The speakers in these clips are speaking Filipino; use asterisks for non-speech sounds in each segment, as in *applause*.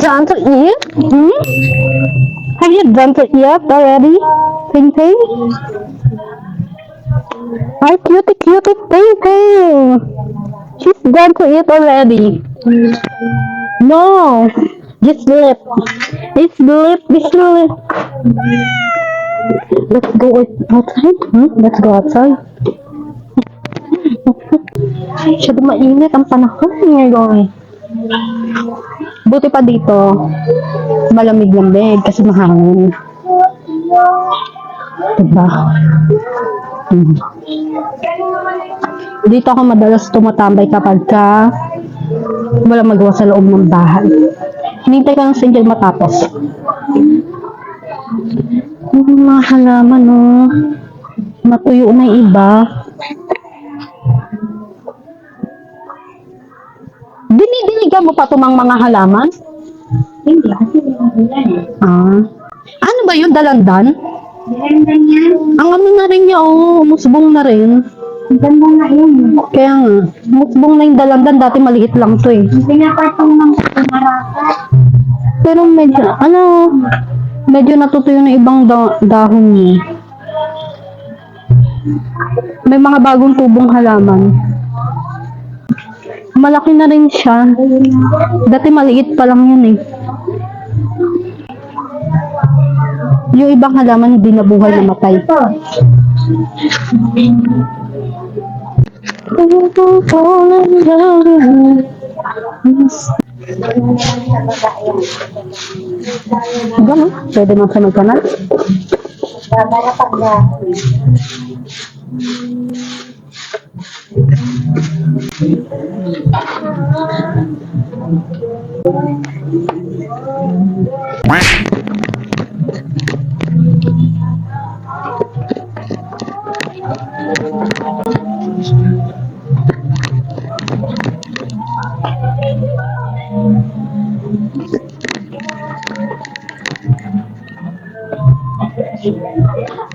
done to eat? Hmm? Have you done to eat already? Ting Ting? Hi, cutie, cutie, Ting Ting! She's done to eat already. No! Just lip. It's lip, it's lip. Let's go outside. Hmm? Let's go outside. *laughs* Masyado mainit ang panahon ngayon. Buti pa dito, malamig-lamig kasi mahangin. Diba? Hmm. Dito ako madalas tumatambay kapag ka wala magawa sa loob ng bahay. Hinintay ko lang si Angel matapos. Yung mga halaman, oh. Matuyo na iba. Dinidiligan mo pa tumang mga halaman? Hindi, kasi hindi yan. Ah. Ano ba yun? Dalandan? Maganda yan. Ang ano na rin niya, oh. Umusbong na rin. Ganda nga yun. Kaya nga, umusbong na yung dalandan. Dati maliit lang to eh. Pinapatong ng kumaraka. Pero medyo, ano, medyo natutuyo na ibang da- dahon niya. May mga bagong tubong halaman. Malaki na rin siya. Dati maliit pa lang yun eh. Yung ibang halaman hindi nabuhay na matay. Ito. Gano'n? Pwede mo sa may kanal? Babala pag na.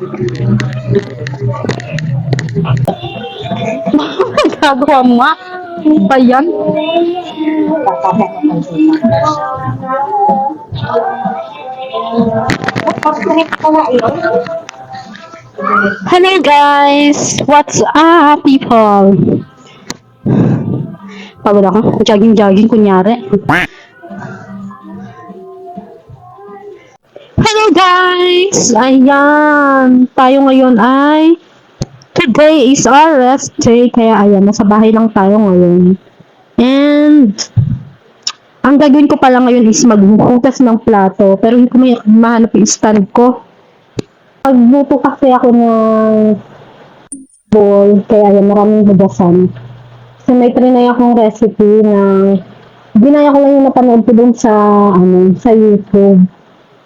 Gagawa mo nga. Ano Ba yan? Ko. Hello guys! What's up people? Pagod ako. Jogging-jogging kunyari. Hello guys! Ayan! Tayo ngayon ay Today is our rest day. Kaya ayan, nasa bahay lang tayo ngayon. And ang gagawin ko pala ngayon is maghuhugas ng plato. Pero hindi ko may mahanap yung stand ko. Magluto kasi ako ng bowl, kaya ayan, maraming hugasan. So, may trinay akong recipe na ginaya ko lang yung napanood ko dun sa, ano, sa YouTube.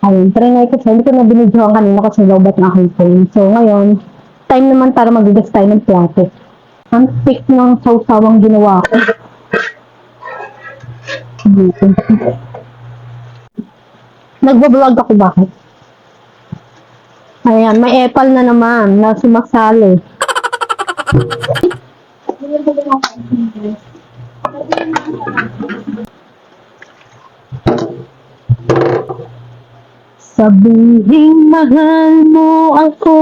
Ayun, trinay ko siya. Hindi ko na binidyoan kanina kasi lobat na aking phone. So, ngayon, time naman para maghugas tayo ng plato. Ang thick ng sausawang ginawa ko. Nagbablog ako bakit? Ayan, may epal na naman na sumasali. Sabihin mahal mo ako.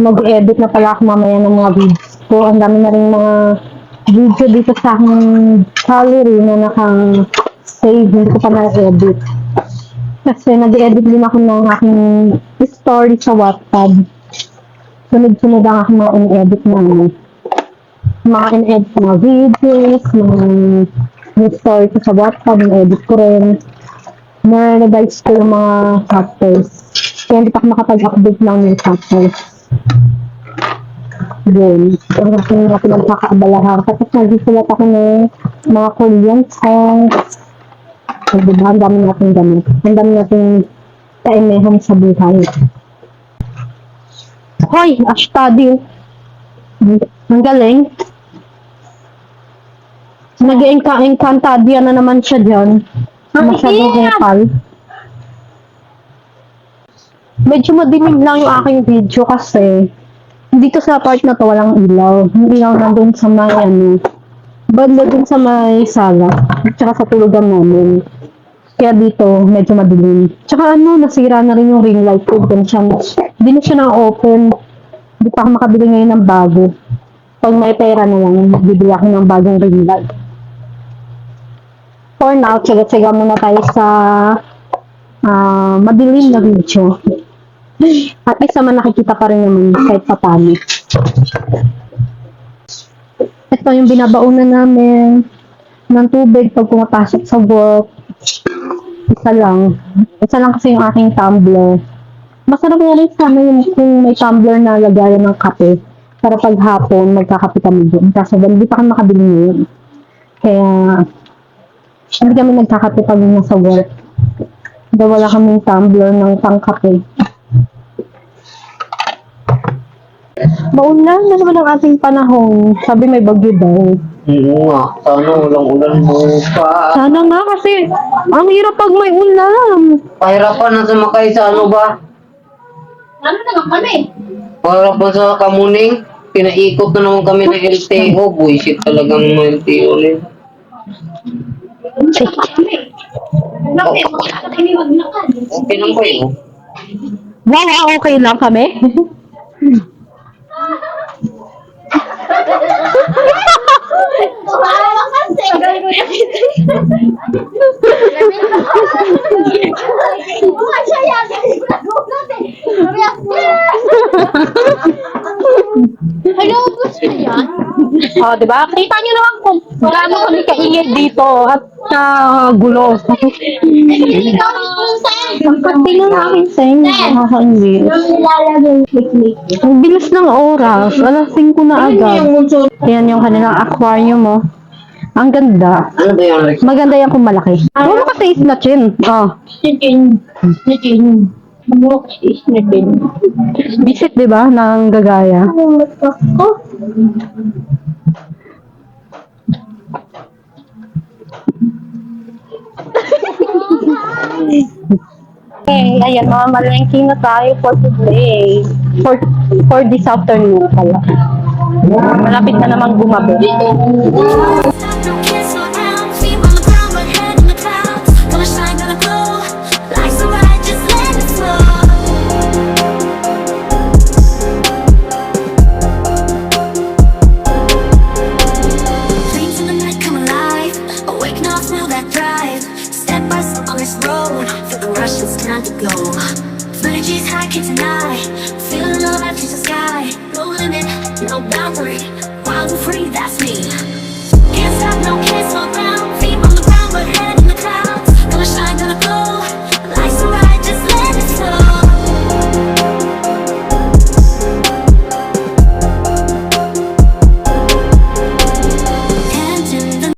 Mag-edit na pala ako mamaya ng mga videos ko. Ang dami na rin mga video dito sa aking gallery na naka-save. Hindi ko pa na-edit. Kasi nag-edit din ako ng aking story sa Wattpad. Sunod-sunod ang aking mga in-edit na ano. Mga in-edit mga videos, mga yung story ko sa Wattpad, in-edit ko rin. Na-revise ko yung mga chapters. Kaya hindi pa ako makapag-update lang ng chapters. Yun. Ang aking mga pinagkakaabalahan. Tapos nag-isulat ako ng mga Korean songs. So, diba, ang dami natin gamit. Ang dami natin kaimehong sa buhay. Hoy, Ashtadi. Ang galing. Nag-encantadya na naman siya dyan. Masyadong hepal. Medyo madilim lang yung aking video kasi dito sa part na to walang ilaw. Yung ilaw nandun sa may ano, Banda dun sa may sala. Tsaka sa tulugan namin. Kaya dito, medyo madilim. Tsaka ano, nasira na rin yung ring light ko. Dun siya, hindi na siya na-open. Hindi pa ako makabili ngayon ng bago. Pag may pera na lang, bibili ako ng bagong ring light. For now, tsaga-tsaga muna tayo sa ah madilim na video. At least naman nakikita pa rin naman kahit pa paano. Ito yung binabaunan namin ng tubig pag pumapasok sa work. Isa lang. Isa lang kasi yung aking tumbler. Masarap nga rin sana yung kung may tumbler na lagayan ng kape. Para pag hapon, magkakape kami doon. Kaso hindi pa kami makabili ngayon. Kaya, hindi kami nagkakape pag nasa work. Dahil wala kaming tumbler ng pangkape. Maulan na naman ang ating panahon. Sabi may bagyo daw. Oo nga, sana walang ulan mo pa. Sana nga kasi ang hirap pag may ulan. Pahirapan na sumakay sa ano ba? Ano naman kami? Pahirapan sa kamuning. Pinaikot na naman kami ng LTO. Buisit talagang mga LTO nila. Okay lang kayo. Wow, okay lang kami. *laughs* Wala Hello, gusto niya yan? oh, di ba? Kita niyo naman kung gaano kami kaingay dito at na gulo. Ikaw ng aking seng, nakakaingay. Nilalagay yung click Ang bilis ng oras. Alas 5 na agad. Ayan yung kanilang aquarium mo. Ang ganda. Ano ba yung Rex? Maganda yan kung malaki. Puro kasi is na chin. Oh. Chicken. Chicken. Bumuk is na din. Visit, di ba? Ng gagaya. Okay, *laughs* ayan, mga malengke na tayo for today. For, for this afternoon pala. Malapit na namang gumabi. That's me.